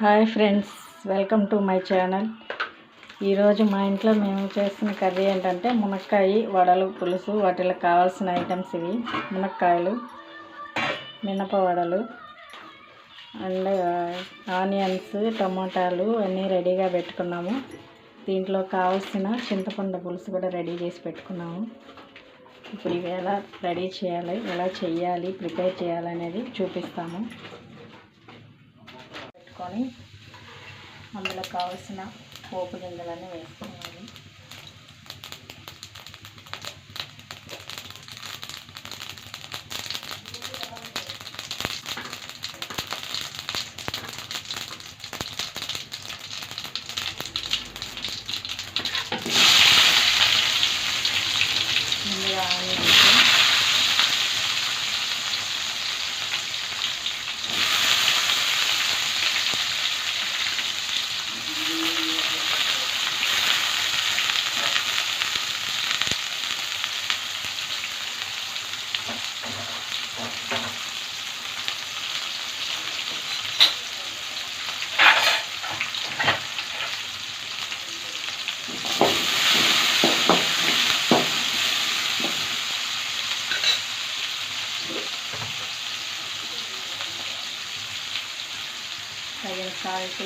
Hi friends welcome to my channel. ఈరోజు మా ఇంట్లో మేము చేసిన కర్రీ ఏంటంటే మునక్కాయ వడలు పులుసు వాటిలో కావాల్సిన ఐటమ్స్ ఇవి. మునక్కాయలు మినప వడలు అండ్ ఆనియన్స్ టమాటాలు అన్నీ రెడీగా పెట్టుకున్నాము. దీంట్లో కావాల్సిన చింతపండు పులుసు కూడా రెడీ చేసి పెట్టుకున్నాము. ఇప్పుడు ఇవి ఎలా రెడీ చేయాలి ఎలా చేయాలి ప్రిపేర్ చేయాలనేది చూపిస్తాము. పెట్టుకొని అందులో కావాల్సిన పోపు గింజలన్నీ వేసుకుంటాం తగిన సాల్ట్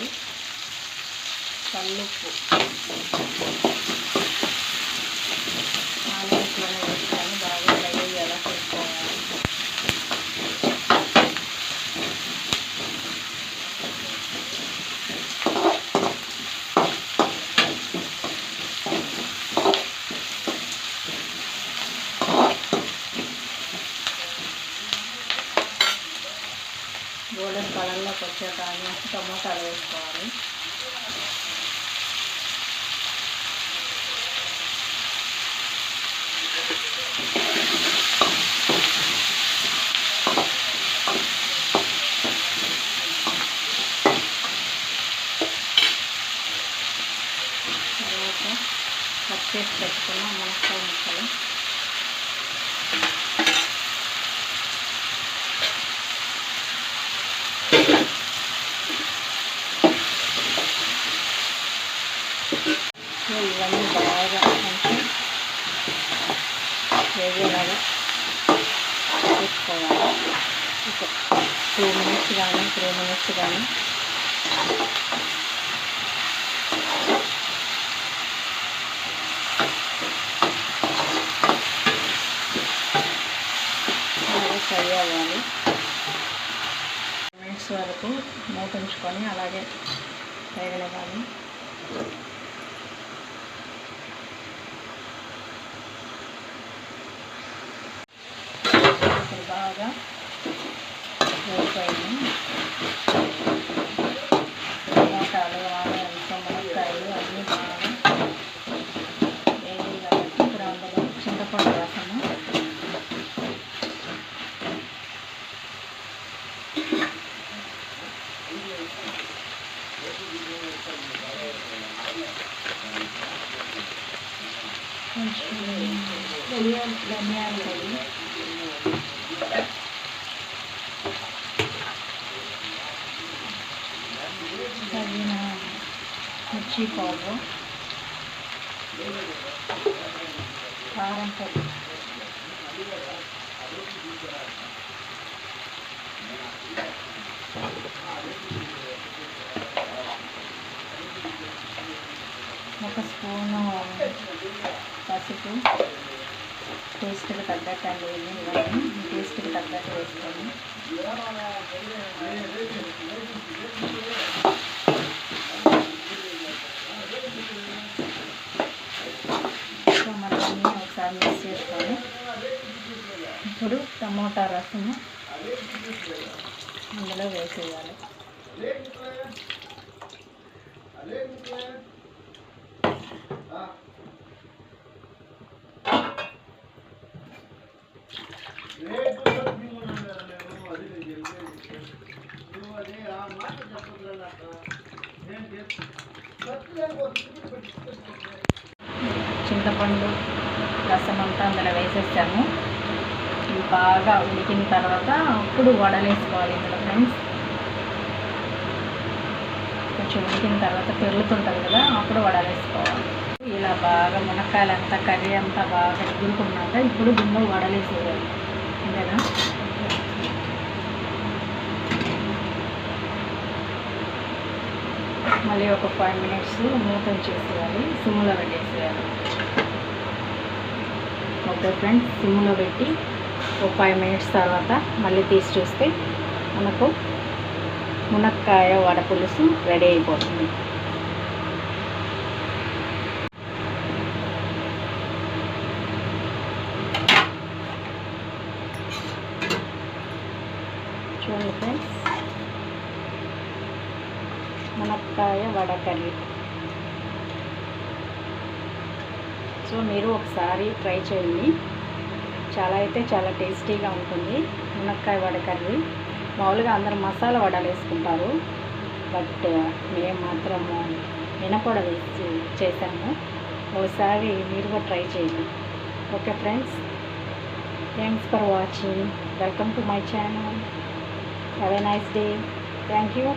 కల్లుప్పు గోల్డెన్ కలర్లోకి వచ్చాక ఆనియన్స్ టమోటాలు వేసుకోవాలి. తర్వాత కట్ చేసి పెట్టుకున్న మునక్కాయ ముక్కలు. సో ఇవన్నీ బాగా కొంచెం వేగేలాగా చూసుకోవాలి. ఒక టూ మినిట్స్ కానీ త్రీ మినిట్స్ కానీ. ఫ్రై అవ్వాలి మినిట్స్ వరకు మూత ఉంచుకొని అలాగే వేగనివ్వాలి బాగా వేసాయి టమాటాలు ఆనియన్స్ మునక్కాయలు అన్నీ బాగా వేయాలి కాబట్టి ఇప్పుడు అందులో చింతపండు రసము. కొంచెం ధనియాల ధనియాల పొడి తగిన మిర్చి పౌడర్ కారం పొడి ఒక స్పూను పసుపు టేస్ట్కి తగ్గట్టు అండి ఇవన్నీ. టేస్ట్కి తగ్గట్టు వేసుకోండి. సో మనం ఒకసారి మిక్స్ చేసుకొని ఇప్పుడు టమోటా రసము అందులో వేసేయాలి. చింతపండు రసం అంతా అందులో వేసేసాము. ఇవి బాగా ఉడికిన తర్వాత అప్పుడు వడలేసుకోవాలి ఇందులో ఫ్రెండ్స్. కొంచెం ఉడికిన తర్వాత పెరుగుతుంటుంది కదా అప్పుడు వడలేసుకోవాలి. ఇలా బాగా మునక్కాయలు అంతా కర్రీ అంతా బాగా ఎగురుకున్నాక ఇప్పుడు గుండె వడలేసేయాలి. వేసేయాలి మళ్ళీ ఒక ఫైవ్ మినిట్స్ మూత చేసేయాలి. సిమ్లో పెట్టేసేయాలి. ఓకే ఫ్రెండ్స్ సిమ్లో పెట్టి ఒక ఫైవ్ మినిట్స్ తర్వాత మళ్ళీ తీసి చూస్తే మనకు మునక్కాయ వడపులుసు రెడీ అయిపోతుంది చూడండి ఫ్రెండ్స్ మునక్కాయ వడ కర్రీ సో మీరు ఒకసారి ట్రై చేయండి. చాలా అయితే చాలా టేస్టీగా ఉంటుంది మునక్కాయ వడకర్రీ. మామూలుగా అందరు మసాలా వడలు వేసుకుంటారు. బట్ మేము మాత్రము మినపొడ వేసి చేశాము ఒకసారి మీరు కూడా ట్రై చేయండి. Okay friends thanks for watching. Welcome to my channel. Have a nice day. Thank you.